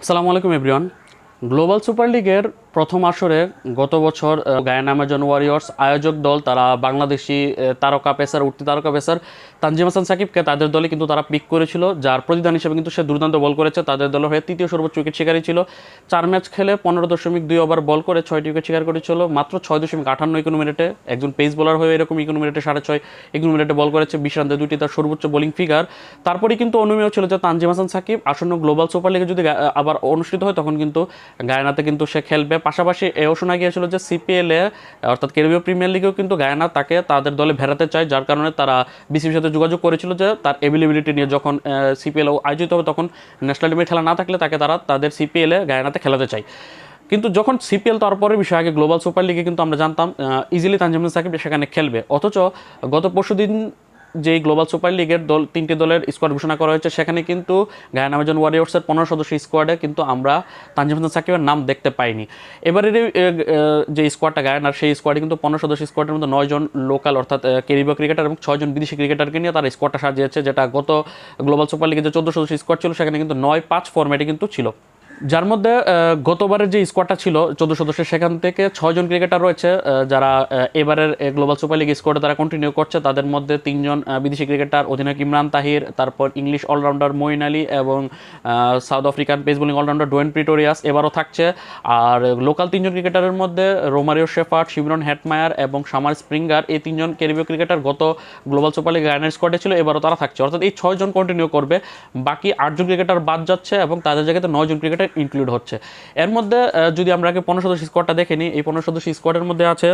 আসসালামু আলাইকুম everyone global super লিগের প্রথম আসরে গত বছর গায়ান অ্যামাজন ওয়ারিয়র্স আয়োজক দল তারা বাংলাদেশি তারকা পেসার, উঠতি তারকা পেসার তানজিম হাসান সাকিবকে তাদের দলে কিন্তু তারা পিক করেছিল, যার প্রতিদান হিসেবে কিন্তু সে দুর্দান্ত বল করেছে। তাদের দলের হয়ে তৃতীয় সর্বোচ্চ উইকেট শিকারী ছিল। চার ম্যাচ খেলে পনেরো দশমিক দুই ওভার বল করে ছয়টি উইকেট শিকার করেছিল, মাত্র ছয় দশমিক আঠান্ন ইকোনো মিনিটে একজন পেস বোলার হয়ে এরকম ইকোনো মিনিটে সাড়ে ছয় ইকোনো মিনিটে বল করেছে, বিশ দুইটি তার সর্বোচ্চ বোলিং ফিগার তারপরে কিন্তু অনুমেয় ছিল যে তানজিম হাসান সাকিব আসন্ন গ্লোবাল সুপার লিগে যদি আবার অনুষ্ঠিত হয়, তখন কিন্তু গায়নাতে কিন্তু সে খেলবে। পাশাপাশি এও শোনা গিয়েছিল যে সিপিএলে অর্থাৎ কেরিবীয় প্রিমিয়ার লিগেও কিন্তু গায়ানা তাকে তাদের দলে ভেড়াতে চায়, যার কারণে তারা বিসিবির সাথে যোগাযোগ করেছিল যে তার এবিলিবিলিটি নিয়ে যখন সিপিএল আয়োজিত হবে তখন ন্যাশনাল টিমে খেলা না থাকলে তাকে তারা তাদের সিপিএল গায়ানাতে খেলাতে চায়। কিন্তু যখন সিপিএল তারপরে বিষয়, আগে গ্লোবাল সুপার লিগে কিন্তু আমরা জানতাম ইজিলি তানজিম সাকিব সেখানে খেলবে। অথচ গত পরশুদিন যেই গ্লোবাল সুপার লিগের দল, তিনটি দলের স্কোয়াড ঘোষণা করা হয়েছে, সেখানে কিন্তু গায়ান আমাজন ওয়ারিয়র্সের পনেরো সদস্য স্কোয়াডে কিন্তু আমরা তানজিম হাসান সাকিবের নাম দেখতে পাইনি। এবারের যে স্কোয়াডটা গায়ানার সেই স্কোয়াডে কিন্তু পনেরো সদস্য স্কোয়াডের মধ্যে নয়জন লোকাল অর্থাৎ কেরিবীয় ক্রিকেটার এবং ছয়জন বিদেশি ক্রিকেটারকে নিয়ে তারা স্কোয়াডটা সাজিয়েছে, যেটা গত গ্লোবাল সুপার লিগের যে চোদ্দ সদস্য স্কোয়াড ছিল, সেখানে কিন্তু নয়, পাঁচ ফরম্যাটে কিন্তু ছিল। যার মধ্যে গতবারের যে স্কোয়াডটা ছিল, চোদ্দ সদস্যের সেখান থেকে ছয়জন ক্রিকেটার রয়েছে যারা এবারের গ্লোবাল সুপার লিগ স্কোয়াডে তারা কন্টিনিউ করছে। তাদের মধ্যে তিনজন বিদেশি ক্রিকেটার অধিনায়ক ইমরান তাহির, তারপর ইংলিশ অলরাউন্ডার মঈন আলী এবং South African pace bowling allrounder Dwaine Pretorius এবারও থাকছে। আর লোকাল তিনজন ক্রিকেটারের মধ্যে রোমারিও শেফার্ড শিবরন হ্যাটমায়ার এবং সামার স্প্রিঙ্গার এই তিনজন ক্যারিবীয় ক্রিকেটার গত গ্লোবাল সুপার লিগ গায়নের স্কোয়াডে ছিল, এবারও তারা থাকছে। অর্থাৎ এই ছয়জন কন্টিনিউ করবে। বাকি আটজন ক্রিকেটার বাদ যাচ্ছে এবং তাদের জায়গাতে নয়জন ক্রিকেটার ইনক্লুড হচ্ছে। এর মধ্যে যদি আমরা আগে পনেরো সদস্য স্কোয়াডটা দেখে নিই, এই পনেরো সদস্য স্কোয়াডের মধ্যে আছে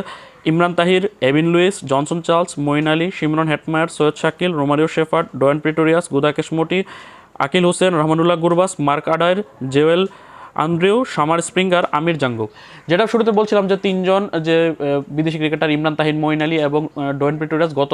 Imran Tahir, Evin Lewis, Johnson Charles, Moeen Ali Shimron Hetmyer, Syed Shakeel, Romario Shepherd, Dwaine Pretorius Gudakesh Motie Akeal Hosein, Rahmanullah Gurbaz, Mark Adair Jewel Andrew Shamar Springer, Amir Jangoo. যেটা শুরুতে বলছিলাম যে তিনজন, যে বিদেশি ক্রিকেটার ইমরান তাহিন, মঈন আলী এবং Dwaine Pretorius গত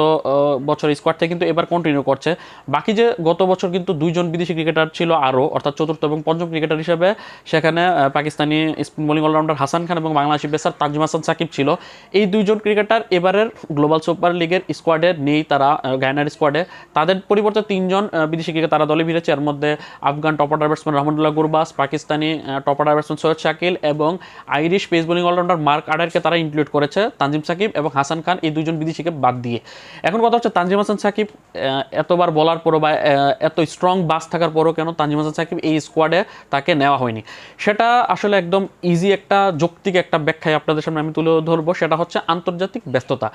বছর স্কোয়াড থেকে কিন্তু এবার কন্টিনিউ করছে। বাকি যে গত বছর কিন্তু দুইজন বিদেশি ক্রিকেটার ছিল আরও, অর্থাৎ চতুর্থ এবং পঞ্চম ক্রিকেটার হিসেবে সেখানে Pakistani spin bowling allrounder Hasan Khan এবং বাংলাদেশি পেসার তাজিম হাসান সাকিব ছিল। এই দুইজন ক্রিকেটার এবারের গ্লোবাল সুপার লিগের স্কোয়াডে নেই তারা গায়নার স্কোয়াডে তাদের পরিবর্তে তিনজন বিদেশি ক্রিকেট তারা দলে ফিরেছে। এর মধ্যে Afghan top order batsman Rahmanullah Gurbaz, Pakistani top order batsman Syed Shakeel এবং Irish pace bowling allrounder Mark আডারকে তারা ইনক্লুড করেছে তানজিম সাকিব এবং হাসান খান, এই দুজন বিদেশিকে বাদ দিয়ে। এখন কথা হচ্ছে তানজিম হাসান সাকিব এতবার বলার পরও বা এত স্ট্রং বাস থাকার পরও কেন তানজিম হাসান সাকিব এই স্কোয়াডে তাকে নেওয়া হয়নি? সেটা আসলে একদম ইজি একটা যৌক্তিক একটা ব্যাখ্যায় আপনাদের সামনে আমি তুলে ধরবো, সেটা হচ্ছে আন্তর্জাতিক ব্যস্ততা।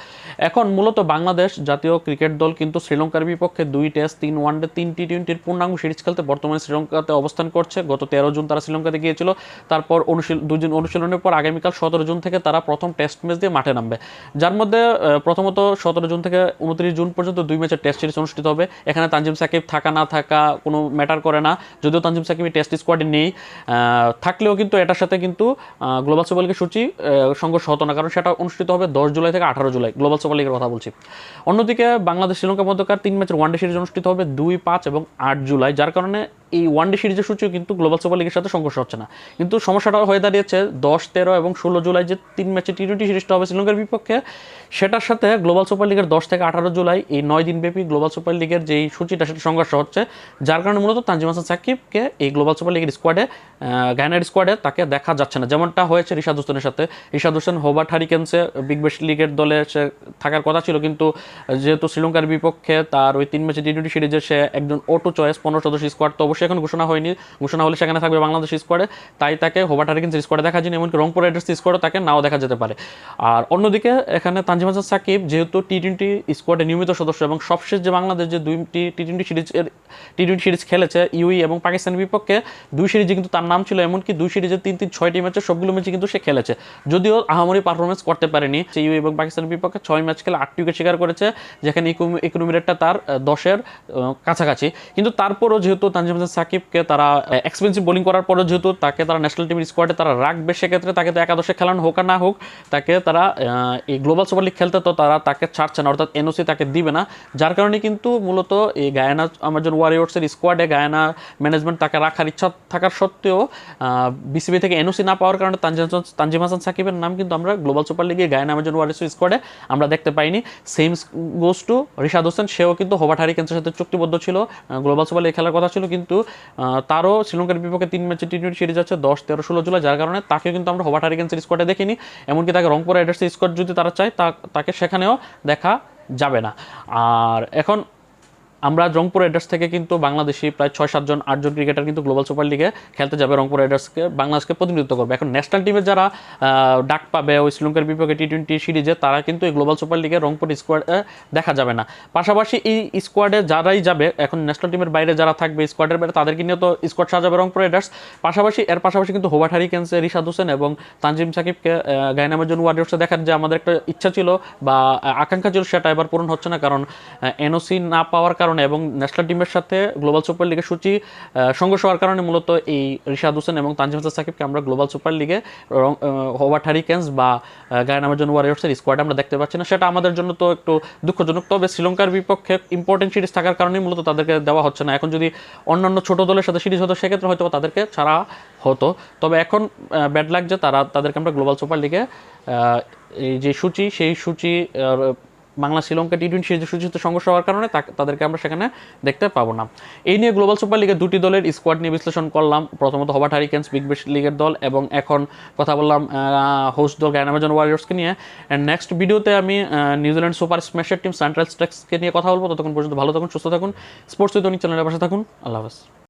এখন মূলত বাংলাদেশ জাতীয় ক্রিকেট দল কিন্তু শ্রীলঙ্কার বিপক্ষে দুই টেস্ট তিন ওয়ানডে তিন টি টোয়েন্টির পূর্ণাঙ্গ সিরিজ খেলতে বর্তমানে শ্রীলঙ্কাতে অবস্থান করছে। গত তেরো জুন তারা শ্রীলঙ্কাতে গিয়েছিল। তারপর অনুশীল দুদিন অনুশীলনের পর আগামীকাল সতেরো জুন থেকে তারা প্রথম টেস্ট ম্যাচ দিয়ে মাঠে নামবে। যার মধ্যে প্রথমত সতেরো জুন থেকে উনত্রিশ জুন পর্যন্ত দুই ম্যাচের টেস্ট সিরিজ অনুষ্ঠিত হবে। এখানে তানজিম সাকিব থাকা না থাকা কোনো ম্যাটার করে না। যদিও তানজিম সাকিব টেস্ট স্কোয়াডে নেই থাকলেও কিন্তু এটার সাথে কিন্তু গ্লোবাল সুপার লিগের সূচি সংঘর্ষ হতো না। কারণ সেটা অনুষ্ঠিত হবে দশ জুলাই থেকে আঠারো জুলাই। গ্লোবাল সুপার লিগের কথা বলছি। অন্যদিকে বাংলাদেশ শ্রীলঙ্কার মধ্যকার তিন ম্যাচের ওয়ানডে সিরিজ অনুষ্ঠিত হবে দুই পাঁচ এবং আট জুলাই। যার কারণে এই ওয়ানডে সিরিজের সূচিও কিন্তু গ্লোবাল সুপার লিগের সাথে সংঘর্ষ হচ্ছে না। কিন্তু সমস্যাটা হয়ে দাঁড়িয়েছে দশ, তেরো এবং ষোলো জুলাই যে তিন ম্যাচে টি টোয়েন্টি সিরিজটা হবে শ্রীলঙ্কার বিপক্ষে, সেটার সাথে গ্লোবাল সুপার লিগের দশ থেকে আঠারো জুলাই এই নয় দিনব্যাপী গ্লোবাল সুপার লিগের যেই সূচিটা সেটা সংঘর্ষ হচ্ছে, যার কারণে মূলত তানজিম হাসান সাকিবকে এই গ্লোবাল সুপার লিগের স্কোয়াডে গায়নার স্কোয়াডে তাকে দেখা যাচ্ছে না। যেমনটা হয়েছে রিশাদ হোসেনের সাথে। রিশাদ হোসেন হোবার্ট হারিকেন্সে বিগ বেস্ট লিগের দলে সে থাকার কথা ছিল, কিন্তু যেহেতু শ্রীলঙ্কার বিপক্ষে তার ওই তিন ম্যাচে টি টোয়েন্টি সিরিজে সে একজন অটো চয়েস পনেরো সদস্য স্কোয়াড তো অবশ্যই এখন ঘোষণা হয়নি। ঘোষণা হলে সেখানে থাকবে বাংলাদেশ স্কোয়াডে তাই তাকে হোবার্ট হারিকেন্সের স্কোয়াডে দেখা যায়নি এমনকি রংপুর রাইডার্স স্কোয়াডে তাকে নাও দেখা যেতে পারে। আর অন্যদিকে এখানে তানজিম হাসান সাকিব যেহেতু টি টোয়েন্টি স্কোয়াডে নিয়মিত সদস্য এবং সবশেষ যে বাংলাদেশ যে দুইটি টি টোয়েন্টি সিরিজের টি টোয়েন্টি সিরিজ খেলেছে ইউই এবং পাকিস্তানের বিপক্ষে দুই সিরিজে কিন্তু তার নাম ছিল, এমনকি দুই সিরিজে তিন তিন ছয়টি ম্যাচে সবগুলো ম্যাচে কিন্তু সে খেলেছে। যদিও আহামরি পারফরমেন্স করতে পারেনি, সে ইউ এবং পাকিস্তানের বিপক্ষে ছয় ম্যাচ খেলে আটটি উইকেট শিকার করেছে, যেখানে ইকোনমি রেটটা তার দশের কাছাকাছি। কিন্তু তারপরও যেহেতু তানজিম সাকিবকে তারা এক্সপেন্সিভ বোলিং করার পরে যেহেতু তাকে তারা ন্যাশনাল টিমের স্কোয়াডে তারা রাখবে, সেক্ষেত্রে তাকে তো একাদশে খেলানো হোক আর না হোক, তাকে তারা এই গ্লোবাল সুপার লিগ খেলতে তো তারা তাকে ছাড়ছে না, অর্থাৎ এনওসি তাকে দিবে না। যার কারণে কিন্তু মূলত এই গায়ানা আমাজন ওয়ারিয়র্সের স্কোয়াডে গায়ানা ম্যানেজমেন্ট তাকে রাখার ইচ্ছা থাকার সত্ত্বেও বিসিবি থেকে এনওসি না পাওয়ার কারণে তানজিম হাসান- হাসান সাকিবের নাম কিন্তু আমরা গ্লোবাল সুপার লিগে গায়ানা আমাজন ওয়ারিয়র্সের স্কোয়াডে আমরা দেখতে পাইনি। Same goes to Rishad Hossain, সেও কিন্তু হোবাট হারিকেন্সের সাথে চুক্তিবদ্ধ ছিল গ্লোবাল সুপার লিগে খেলার কথা ছিল, কিন্তু তারও শ্রীলঙ্কার বিপক্ষে তিন ম্যাচে টি টোয়েন্টি সিরিজ আছে দশ, তেরো, ষোলো জুলাই। যার কারণে তাকে কিন্তু আমরা হোবাট হারিকেন্সের স্কোয়াডে দেখিনি। এমনকি তাকে রংপুর রাইডার্সের স্কোয়াড যদি তারা চায় তাকে সেখানেও দেখা যাবে না। আর এখন আমরা রংপুর রাইডার্স থেকে কিন্তু বাংলাদেশি প্রায় ছয় সাতজন আটজন ক্রিকেটার কিন্তু গ্লোবাল সুপার লিগে খেলতে যাবে রংপুর রাইডার্সকে বাংলাদেশকে প্রতিনিধিত্ব করবে। এখন ন্যাশনাল টিমের যারা ডাক পাবে ওই শ্রীলঙ্কার বিপক্ষে টি টোয়েন্টি সিরিজে, তারা কিন্তু এই গ্লোবাল সুপার লিগে রংপুর স্কোয়াড দেখা যাবে না। পাশাপাশি এই স্কোয়াডে যারাই যাবে, এখন ন্যাশনাল টিমের বাইরে যারা থাকবে স্কোয়াডের বাইরে, তাদেরকে নিয়ে তো স্কোয়াড সাজাবে রংপুর রাইডার্স পাশাপাশি, এর পাশাপাশি কিন্তু হোবাট হারিকেন্সে রিশাদ হোসেন এবং তানজিম সাকিবকে গায়নামের জন্য ওয়ারিয়র্সে দেখার যে আমাদের একটা ইচ্ছা ছিল বা আকাঙ্ক্ষা ছিল, সেটা এবার পূরণ হচ্ছে না, কারণ এনওসি না পাওয়ার কারণে এবং ন্যাশনাল টিমের সাথে গ্লোবাল সুপার লিগের সূচি সংঘর্ষ হওয়ার কারণে মূলত এই রিশাদ হোসেন এবং তানজিম হাসান সাকিবকে আমরা গ্লোবাল সুপার লিগে রং হোবাট হারিকেন্স বা গায়নামের জন্য ওয়ারিয়র্সের স্কোয়াড আমরা দেখতে পাচ্ছি না। সেটা আমাদের জন্য তো একটু দুঃখজনক। তবে শ্রীলঙ্কার বিপক্ষে ইম্পর্টেন্ট সিরিজ থাকার কারণেই মূলত তাদেরকে দেওয়া হচ্ছে না। এখন যদি অন্যান্য ছোট দলের সাথে সিরিজ হতো, সেক্ষেত্রে হয়তো তাদেরকে ছাড়া হতো। তবে এখন ব্যাড লাগছে তারা, তাদেরকে আমরা গ্লোবাল সুপার লিগে এই যে সূচি, সেই সূচি বাংলা, শ্রীলঙ্কা টি টোয়েন্টি সিরিজের সূচিতে সংঘর্ষ হওয়ার কারণে তাদেরকে আমরা সেখানে দেখতে পাবো না। এই নিয়ে গ্লোবাল সুপার লিগের দুটি দলের স্কোয়াড নিয়ে বিশ্লেষণ করলাম। প্রথমত হবাট হারিকেন্স বিগ বেশ লিগের দল এবং এখন কথা বললাম হোস্ট দল গায়নামাজন ওয়ারিয়ার্সকে নিয়ে। নেক্সট ভিডিওতে আমি নিউজিল্যান্ড সুপার স্ম্যাশের টিম সেন্ট্রাল স্টেক্সকে নিয়ে কথা বলব। ততক্ষণ পর্যন্ত ভালো থাকুন, সুস্থ থাকুন। স্পোর্টস চ্যানেলের পাশে থাকুন। আল্লাহ